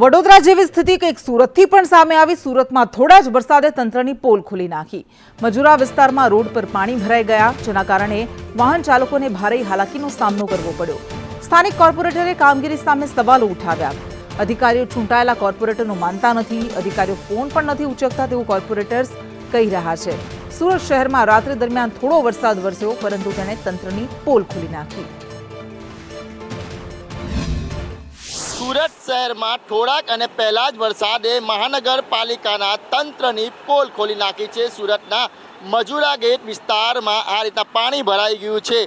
વડોદરા જેવી સ્થિતિ કંઈક સુરતથી પણ સામે આવી. સુરતમાં થોડા જ વરસાદે તંત્રની પોલ ખોલી નાખી. મજુરા વિસ્તારમાં રોડ પર પાણી ભરાઈ ગયા, જેના કારણે વાહન ચાલકોને ભારે હાલાકીનો સામનો કરવો પડ્યો. સ્થાનિક કોર્પોરેટરે કામગીરી સામે સવાલો ઉઠાવ્યા. અધિકારીઓ ચૂંટાયેલા કોર્પોરેટરનું માનતા નથી, અધિકારીઓ ફોન પણ નથી ઉચકતા તેવું કોર્પોરેટર્સ કહી રહ્યા છે. સુરત શહેરમાં રાત્રિ દરમિયાન થોડો વરસાદ વરસ્યો, પરંતુ તેણે તંત્રની પોલ ખોલી નાખી. સુરત શહેરમાં થોડાક અને પહેલા જ વરસાદે મહાનગરપાલિકાના તંત્રની પોલ ખોલી નાખી છે. સુરતના મજુરા ગેટ વિસ્તારમાં આ રીતના પાણી ભરાઈ ગયું છે.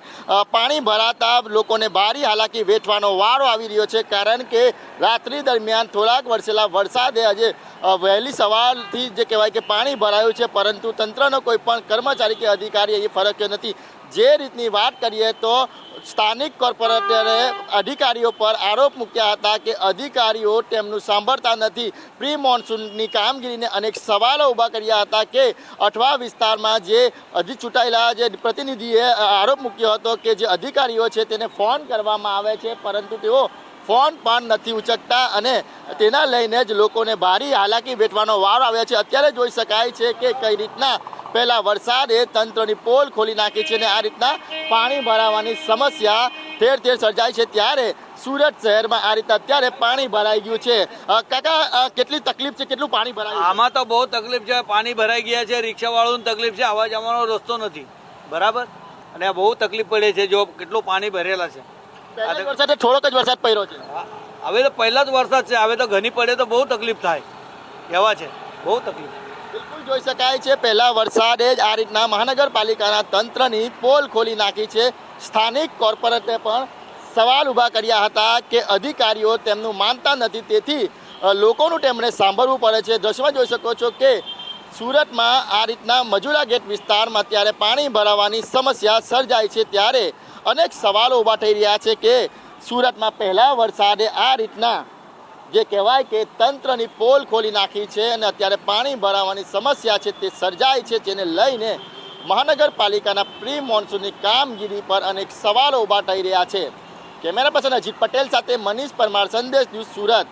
પાણી ભરાતા લોકોને ભારી હાલાકી વેઠવાનો વારો આવી રહ્યો છે. કારણ કે રાત્રિ દરમિયાન થોડાક વરસેલા વરસાદે આજે વહેલી સવારથી જે કહેવાય કે પાણી ભરાયું છે, પરંતુ તંત્રનો કોઈ પણ કર્મચારી કે અધિકારી એ ફરક્યો નથી. જે રીતની વાત કરીએ તો સ્થાનિક કોર્પોરેટરે અધિકારીઓ પર આરોપ મૂક્યા હતા કે અધિકારીઓ તેમનું સાંભળતા નથી. પ્રી મોન્સૂનની કામગીરીને અનેક સવાલો ઊભા કર્યા હતા કે અઠવા વિસ્તારમાં જે હજી ચૂંટાયેલા જે પ્રતિનિધિએ આરોપ મૂક્યો હતો કે જે અધિકારીઓ છે તેને ફોન કરવામાં આવે છે, પરંતુ તેઓ ફોન પણ નથી ઉચકતા અને તેના લઈને જ લોકોને ભારી હાલાકી વેઠવાનો વારો આવે છે. અત્યારે જોઈ શકાય છે કે કઈ રીતના પહેલા વરસાદે તંત્રની પોલ ખોલી નાખી છે અને આ રીતના પાણી ભરાવાની સમસ્યા ઠેર ઠેર સર્જાય છે. ત્યારે સુરત શહેરમાં આ રીતે અત્યારે પાણી ભરાઈ ગયું છે. કાકા કેટલી તકલીફ છે? કેટલું પાણી ભરાય આમાં તો બહુ તકલીફ છે. પાણી ભરાઈ ગયા છે. રિક્ષાવાળાને તકલીફ છે. આવવા જવાનો રસ્તો નથી. બરાબર? અને બહુ તકલીફ પડે છે. જો કેટલું પાણી ભરેલા છે. પહેલા જ થોડોક જ વરસાદ પડ્યો છે. હવે તો પહેલા જ વરસાદ છે હવે તો ઘણી પડે તો બહુ તકલીફ થાય. એવા છે? બહુ તકલીફ. બિલકુલ જોઈ શકાય છે પહેલા વરસાદે જ આ રીતના મહાનગરપાલિકાના તંત્રની પોલ ખોલી નાખી છે. સ્થાનિક કોર્પોરેટે પણ સવાલ ઊભા કર્યા હતા કે અધિકારીઓ તેમનું માનતા નથી તેથી લોકોનું તેમણે સાંભળવું પડે છે. દ્રશ્યમાં જોઈ શકો છો કે સુરતમાં આ રીતના મજુરા ગેટ વિસ્તારમાં અત્યારે પાણી ભરાવાની સમસ્યા સર્જાય છે. ત્યારે અનેક સવાલો ઊભા થઈ રહ્યા છે કે સુરતમાં પહેલા વરસાદે આ રીતના જે કહેવાય કે તંત્રની પોલ ખોલી નાખી છે અને અત્યારે પાણી ભરાવાની સમસ્યા છે તે સર્જાય છે જેને લઈને મહાનગરપાલિકાના પ્રી મોન્સૂનની કામગીરી પર અનેક સવાલો ઊભા થઈ રહ્યા છે. કેમેરા પર્સન અજીત પટેલ સાથે મનીષ પરમાર, સંદેશ ન્યૂઝ સુરત.